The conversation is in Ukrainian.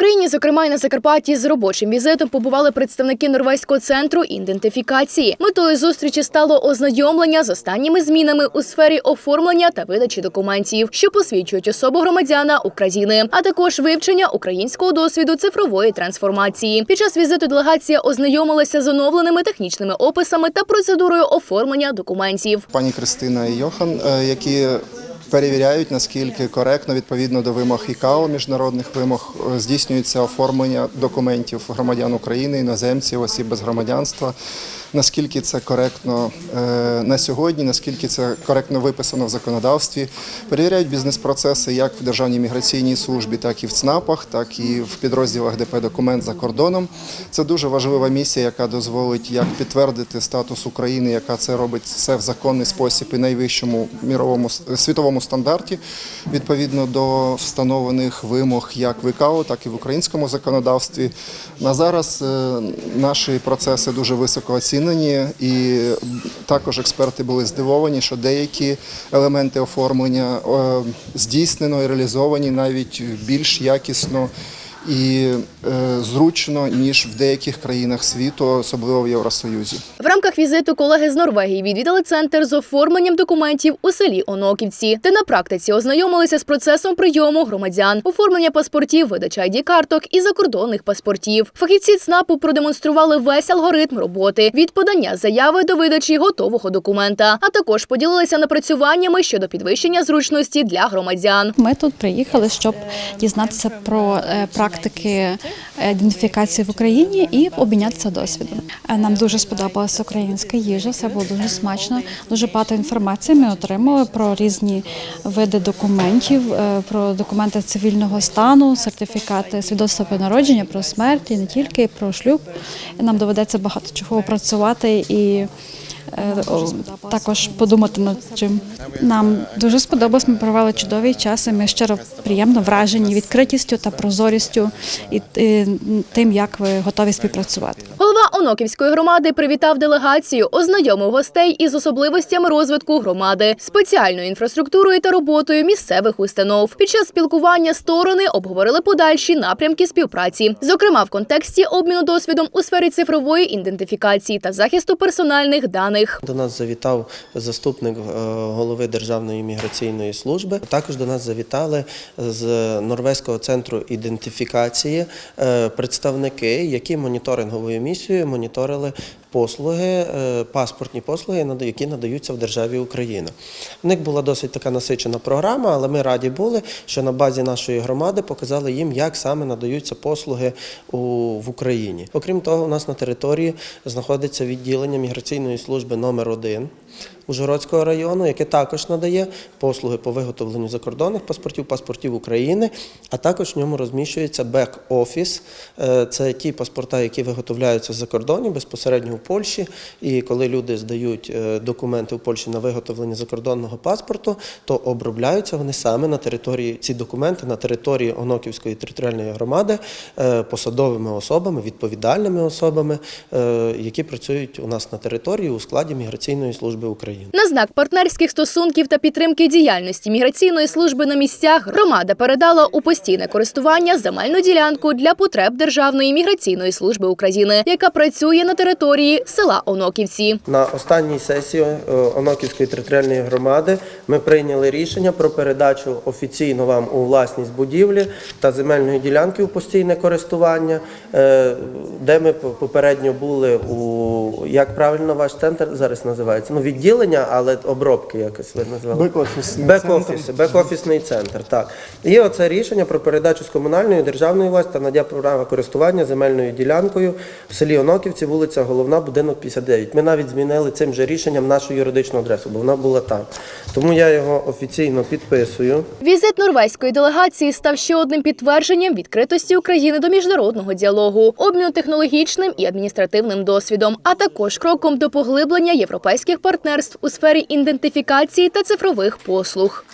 Україні, зокрема і на Закарпатті, з робочим візитом побували представники норвезького центру ідентифікації. Метою зустрічі стало ознайомлення з останніми змінами у сфері оформлення та видачі документів, що посвідчують особу громадяна України, а також вивчення українського досвіду цифрової трансформації. Під час візиту делегація ознайомилася з оновленими технічними описами та процедурою оформлення документів. Пані Кристина і Йохан, е, які перевіряють, наскільки коректно, відповідно до вимог ІКАО, міжнародних вимог, е, здійснюється оформлення документів громадян України, іноземців, осіб без громадянства. Наскільки це коректно е, на сьогодні, наскільки це коректно виписано в законодавстві, перевіряють бізнес-процеси як в Державній міграційній службі, так і в ЦНАПах, так і в підрозділах ДП Документ за кордоном. Це дуже важлива місія, яка дозволить як підтвердити статус України, яка це робить все в законний спосіб і найвищому міровому світовому стандарті, відповідно до встановлених вимог як в ІКАО, так і в українському законодавстві. На зараз е, наші процеси дуже високо оцінені, і також експерти були здивовані, що деякі елементи оформлення е, здійснено і реалізовані навіть більш якісно і е, зручно ніж в деяких країнах світу, особливо в Євросоюзі. Рамках візиту колеги з Норвегії відвідали центр з оформленням документів у селі Оноківці, де на практиці ознайомилися з процесом прийому громадян, оформлення паспортів, видача id карток і закордонних паспортів. Фахівці ЦНАПу продемонстрували весь алгоритм роботи від подання заяви до видачі готового документа, а також поділилися напрацюваннями щодо підвищення зручності для громадян. Ми тут приїхали, щоб дізнатися про е, практики ідентифікації в Україні і обмінятися досвідом. Е, Нам дуже сподобалася українська їжа, все було дуже смачно. Дуже багато інформації ми отримали про різні види документів, е, про документи цивільного стану, сертифікати свідоцтва про народження, про смерть і не тільки про шлюб. Нам доведеться багато чого опрацювати і. Е, Також подумати над чим нам дуже сподобалось. Ми провели чудовий час. і Ми щиро приємно вражені відкритістю та прозорістю і тим, як ви готові співпрацювати. Голова Оноківської громади привітав делегацію, ознайомив гостей із особливостями розвитку громади, спеціальною інфраструктурою та роботою місцевих установ. Під час спілкування сторони обговорили подальші напрямки співпраці, зокрема в контексті обміну досвідом у сфері цифрової ідентифікації та захисту персональних даних. До нас завітав заступник е, голови Державної міграційної служби. Також до нас завітали з Норвезького центру ідентифікації е, представники, які моніторинговою місією моніторили послуги, е, паспортні послуги, які надаються в державі Україна. В них була досить така насичена програма, але ми раді були, що на базі нашої громади показали їм, як саме надаються послуги у, в Україні. Окрім того, у нас на території знаходиться відділення міграційної служби номер 1 Ужгородського району, яке також надає послуги по виготовленню закордонних паспортів, паспортів України, а також в ньому розміщується бек-офіс. Е, Це ті паспорта, які виготовляються за кордоні безпосередньо в Польщі. І коли люди здають е, документи в Польщі на виготовлення закордонного паспорту, то обробляються вони саме на території ці документи на території Оноківської територіальної громади е, посадовими особами, відповідальними особами, які працюють у нас на території у складі міграційної служби України. На знак партнерських стосунків та підтримки діяльності міграційної служби на місцях громада передала у постійне користування земельну ділянку для потреб Державної міграційної служби України, яка працює на території села Оноківці. На останній сесії е, Оноківської територіальної громади ми прийняли рішення про передачу офіційно вам у власність будівлі та земельної ділянки у постійне користування, е, де ми попередньо були у як правильно ваш центр зараз називається? Ну відділення, але обробки якось ви називали. Бек-офісний Бек-офіс, бек-офісний центр. Так і оце рішення про передачу з комунальної державної власті та надя права користування земельною ділянкою в селі Оноківці, вулиця Головна, будинок 59. Ми навіть змінили цим же рішенням нашу юридичну адресу, бо вона була там. Тому я його офіційно підписую. Візит норвезької делегації став ще одним підтвердженням відкритості України до міжнародного діалогу, обміну технологічним і адміністративним досвідом, а також кроком до поглиблення європейських партнерств у сфері ідентифікації та цифрових послуг.